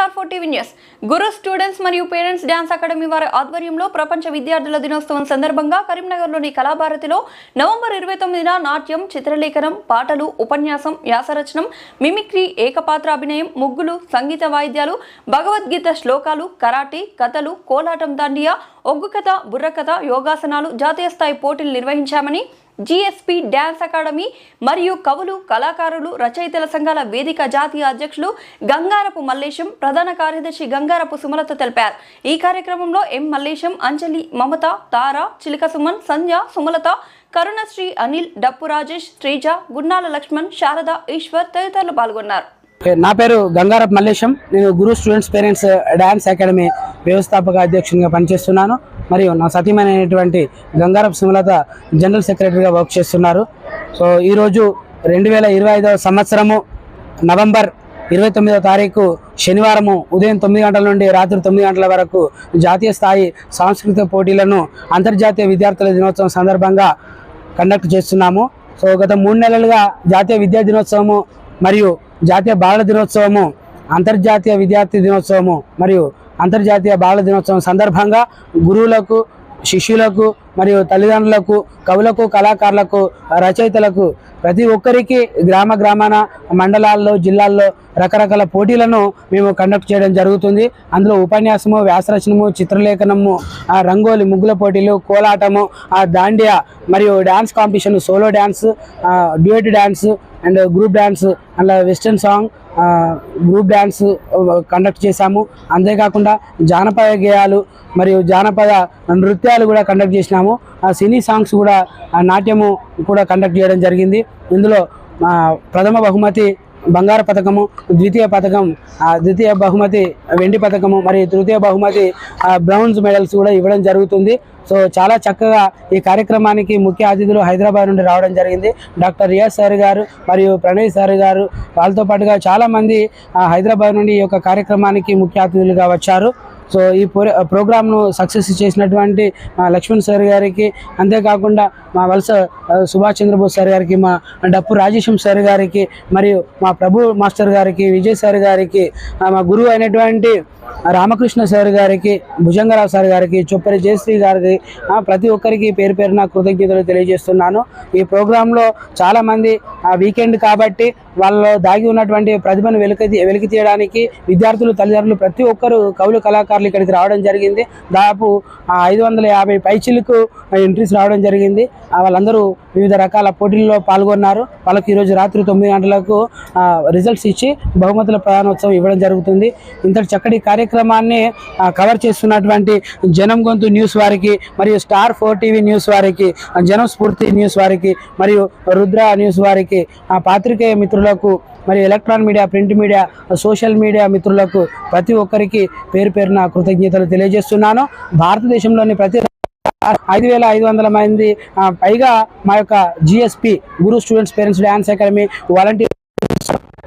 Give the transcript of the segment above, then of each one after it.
Star four TV news. Guru students మరియు parents dance academy వారి ఆధ్వర్యంలో ప్రపంచ విద్యార్థుల దినోత్సవం సందర్భంగా కరీంనగర్లోని కళాభారతిలో నవంబర్ ఇరవై తొమ్మిదిన నాట్యం చిత్రలేఖనం పాటలు ఉపన్యాసం వ్యాసరచనం మిమిక్రీ ఏకపాత్ర అభినయం ముగ్గులు సంగీత వాయిద్యాలు భగవద్గీత శ్లోకాలు కరాటే కథలు కోలాటం దాండియా ఒగ్గు కథ బుర్రకథ యోగాసనాలు జాతీయ స్థాయి పోటీలు నిర్వహించామని జిఎస్పి డ్యాన్స్ అకాడమీ మరియు కవులు కళాకారులు రచయితల సంఘాల వేదిక జాతీయ అధ్యక్షులు గంగారపు మల్లేశం ప్రధాన కార్యదర్శి గంగారపు సుమలత తెలిపారు. ఈ కార్యక్రమంలో ఎం మల్లేశం అంజలి మమత తార చిలక సుమన్ సంధ్య సుమలత కరుణశ్రీ అనిల్ డప్పు రాజేష్ శ్రీజ గున్నాల లక్ష్మణ్ శారద ఈశ్వర్ తదితరులు పాల్గొన్నారు. నా పేరు గంగారప్ మల్లేశం. నేను Guru students parents dance academy వ్యవస్థాపక అధ్యక్షునిగా పనిచేస్తున్నాను. మరియు నా సతీమైనటువంటి గంగారప్ సుమలత జనరల్ సెక్రటరీగా వర్క్ చేస్తున్నారు. సో ఈరోజు రెండు వేల ఇరవై ఐదవ సంవత్సరము నవంబర్ ఇరవై తొమ్మిదవ తారీఖు శనివారము ఉదయం తొమ్మిది గంటల నుండి రాత్రి తొమ్మిది గంటల వరకు జాతీయ స్థాయి సాంస్కృతిక పోటీలను అంతర్జాతీయ విద్యార్థుల దినోత్సవం సందర్భంగా కండక్ట్ చేస్తున్నాము. సో గత మూడు నెలలుగా జాతీయ విద్యా దినోత్సవము మరియు జాతీయ బాలల దినోత్సవము అంతర్జాతీయ విద్యార్థి దినోత్సవము మరియు అంతర్జాతీయ బాలల దినోత్సవం సందర్భంగా గురువులకు శిష్యులకు మరియు తల్లిదండ్రులకు కవులకు కళాకారులకు రచయితలకు ప్రతి ఒక్కరికి గ్రామ గ్రామాన మండలాల్లో జిల్లాల్లో రకరకాల పోటీలను మేము కండక్ట్ చేయడం జరుగుతుంది. అందులో ఉపన్యాసము వ్యాసరచనము చిత్రలేఖనము ఆ రంగోలి ముగ్గుల పోటీలు కోలాటము ఆ దాండియా మరియు dance competition solo dance duet dance and group dance and western song group dance conduct చేశాము. అంతేకాకుండా జానపద గేయాలు మరియు జానపద నృత్యాలు కూడా కండక్ట్ చేసినాము. ఆ సినీ సాంగ్స్ కూడా ఆ నాట్యము కూడా కండక్ట్ చేయడం జరిగింది. ఇందులో ప్రథమ బహుమతి బంగారు పథకము ద్వితీయ పథకం ఆ, ద్వితీయ బహుమతి వెండి పథకము మరియు తృతీయ బహుమతి బ్రౌన్స్ మెడల్స్ కూడా ఇవ్వడం జరుగుతుంది. సో చాలా చక్కగా ఈ కార్యక్రమానికి ముఖ్య అతిథులు హైదరాబాద్ నుండి రావడం జరిగింది. డాక్టర్ రియాజ్ సార్ గారు మరియు ప్రణయ్ సార్ గారు. వాళ్ళతో పాటుగా చాలామంది హైదరాబాద్ నుండి ఈ యొక్క కార్యక్రమానికి ముఖ్య అతిథులుగా వచ్చారు. సో ఈ ప్రోగ్రామ్ను సక్సెస్ చేసినటువంటి మా లక్ష్మణ్ సార్ గారికి అంతేకాకుండా మా వలస సుభాష్ చంద్రబోస్ సార్ గారికి మా డప్పు రాజేశం సార్ గారికి మరియు మా ప్రభు మాస్టర్ గారికి విజయ్ సార్ గారికి మా గురువు అయినటువంటి రామకృష్ణ సార్ గారికి భుజంగరావు సార్ గారికి చొప్పరి జయశ్రీ గారికి ప్రతి ఒక్కరికి పేరు పేరున కృతజ్ఞతలు తెలియజేస్తున్నాను. ఈ ప్రోగ్రాంలో చాలామంది వీకెండ్ కాబట్టి వాళ్ళలో దాగి ఉన్నటువంటి ప్రతిభను వెలికి వెలికి తీయడానికి విద్యార్థులు తల్లిదండ్రులు ప్రతి ఒక్కరు కవులు కళాకారులు ఇక్కడికి రావడం జరిగింది. దాదాపు ఐదు వందల యాభై పైచిలకు ఎంట్రీస్ రావడం జరిగింది. వాళ్ళందరూ వివిధ రకాల పోటీల్లో పాల్గొన్నారు. వాళ్ళకి ఈరోజు రాత్రి తొమ్మిది గంటలకు రిజల్ట్స్ ఇచ్చి బహుమతుల ప్రధానోత్సవం ఇవ్వడం జరుగుతుంది. ఇంతటి చక్కటి కార్యక్రమం కార్యక్రమాన్ని కవర్ చేస్తున్నటువంటి జనం గొంతు న్యూస్ వారికి మరియు స్టార్ ఫోర్ టీవీ న్యూస్ వారికి జనం స్ఫూర్తి న్యూస్ వారికి మరియు రుద్ర న్యూస్ వారికి ఆ పాత్రికేయ మిత్రులకు మరియు electronic media print media social media మిత్రులకు ప్రతి ఒక్కరికి పేరు పేరున కృతజ్ఞతలు తెలియజేస్తున్నాను. భారతదేశంలోని ప్రతి ఐదు వేల ఐదు వందల మంది పైగా మా యొక్క GSP Guru students parents dance academy volunteer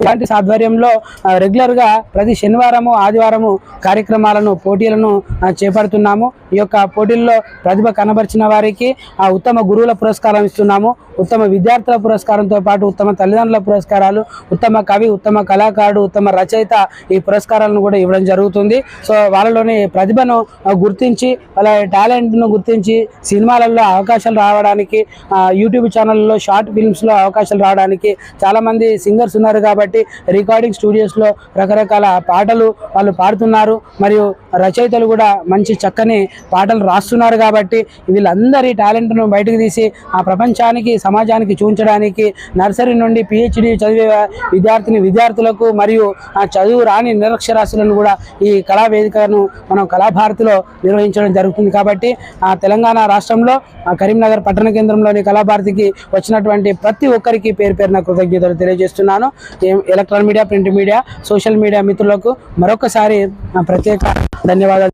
ఇలాంటి ఆధ్వర్యంలో రెగ్యులర్గా ప్రతి శనివారము ఆదివారము కార్యక్రమాలను పోటీలను చేపడుతున్నాము. ఈ యొక్క పోటీల్లో ప్రతిభ కనబరిచిన వారికి ఆ ఉత్తమ గురువుల పురస్కారం ఇస్తున్నాము. ఉత్తమ విద్యార్థుల పురస్కారంతో పాటు ఉత్తమ తల్లిదండ్రుల పురస్కారాలు ఉత్తమ కవి ఉత్తమ కళాకారుడు ఉత్తమ రచయిత ఈ పురస్కారాలను కూడా ఇవ్వడం జరుగుతుంది. సో వాళ్ళలోని ప్రతిభను గుర్తించి వాళ్ళ టాలెంట్ను గుర్తించి సినిమాలలో అవకాశాలు రావడానికి యూట్యూబ్ ఛానల్లో షార్ట్ ఫిల్మ్స్లో అవకాశాలు రావడానికి చాలామంది సింగర్స్ ఉన్నారు కాబట్టి రికార్డింగ్ స్టూడియోస్లో రకరకాల పాటలు వాళ్ళు పాడుతున్నారు. మరియు రచయితలు కూడా మంచి చక్కని పాటలు రాస్తున్నారు కాబట్టి వీళ్ళందరి టాలెంట్ను బయటకు తీసి ఆ ప్రపంచానికి సమాజానికి చూపించడానికి నర్సరీ నుండి పిహెచ్డి చదివే విద్యార్థిని విద్యార్థులకు మరియు ఆ చదువు రాని నిరక్షరాస్యులను కూడా ఈ కళా వేదికను మనం కళాభారతిలో నిర్వహించడం జరుగుతుంది కాబట్టి ఆ తెలంగాణ రాష్ట్రంలో ఆ కరీంనగర్ పట్టణ కేంద్రంలోని కళాభారతికి వచ్చినటువంటి ప్రతి ఒక్కరికి పేరు పేరున కృతజ్ఞతలు తెలియజేస్తున్నాను. Electronic media print media social media మిత్రులకు మరొకసారి ప్రత్యేక ధన్యవాదాలు.